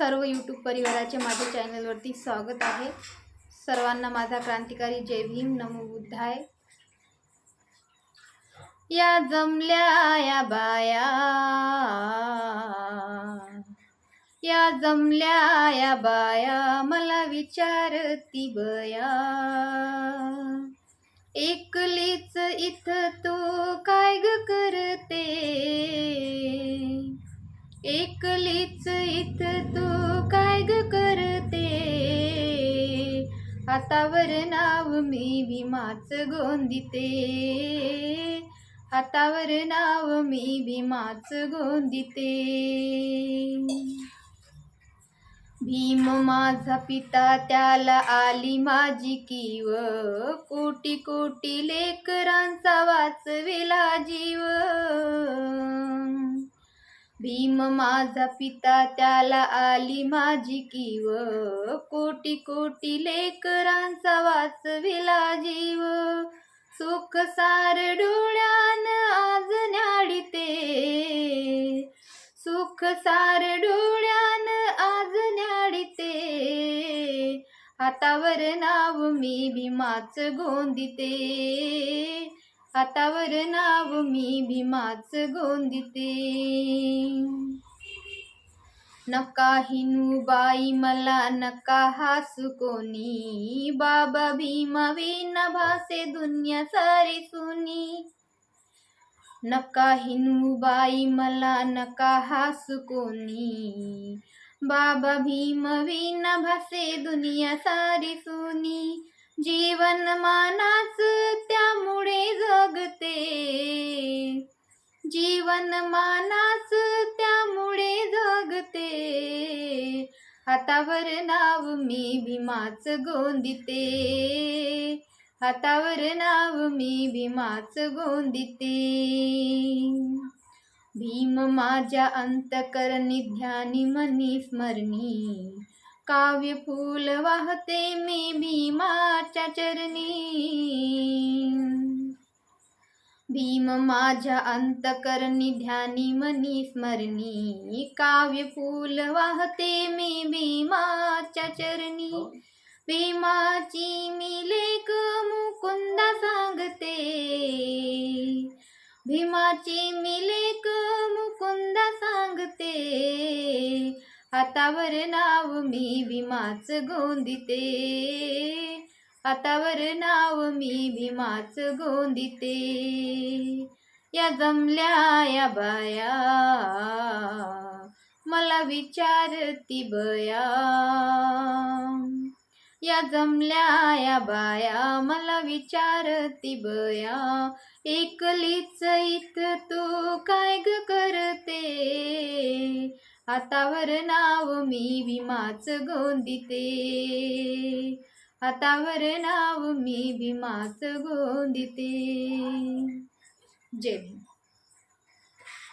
सर्व यूट्यूब परिवाराचे माझ्या चॅनलवरती स्वागत आहे. सर्वांना माझा क्रांतिकारी जय भीम नमो बुद्धाय. या जमल्या या बाया. या जमल्या या बाया मला विचारती बया. एकलीच इथं तो काय ग करते? हातावर नाव मी भीमाच गोंदिते हातावर नाव मी भीमाच गोंदिते भीम माझा पिता त्याला आली माझी कीव. कोटी कोटी लेकरांचा वाचविला जीव. भीम माझा पिता त्याला आली माझी कीव. कोटी कोटी लेकरांचा वाचविला जीव. सुख सार डोळ्यान आज न्याडिते सुख सार डोळ्यान आज न्याडिते हातावर नाव मी भीमाच गोंदिते. हातावर नाव मी भीमाच गोंदिते. नका हिनू बाई मला नका हासू कोणी. बाबा भीमा विना भासे दुनिया सारी सुनी. नका हिनू बाई मला नका हासू कोणी. बाबा भीम विना भासे दुनिया सारी सुनी. जीवन मानाच त्यामुळे जगते. जीवन मानास त्यामुळे जगते. हातावर नाव मी भीमाच गोंदिते. हातावर नाव मी भीमाच गोंदिते. भीम माझ्या अंतकरणी ध्यानी मनी स्मरणी. काव्य फूल वाहते मी भीमाच्या चरणी. भीम माझ्या अंतकरणी ध्यानी मनी स्मरणी. काव्य फूल वाहते मी भीमाच्या चरणी. भीमाची मी लेख मुकुंदा सांगते. भीमाची मी लेख मुकुंदा सांगते. हातावर नाव मी भीमाच गोंदिते. हातावर नाव मी भीमाच गोंदिते. या जमल्या या बाया मला विचारती बया. या जमल्या या बाया मला विचारती बया. एकलीच इत तू काय ग करते? हातावर नाव मी विमाच गोंदिते. हातावर नाव मी भीमास गोंदिते. जय भीम.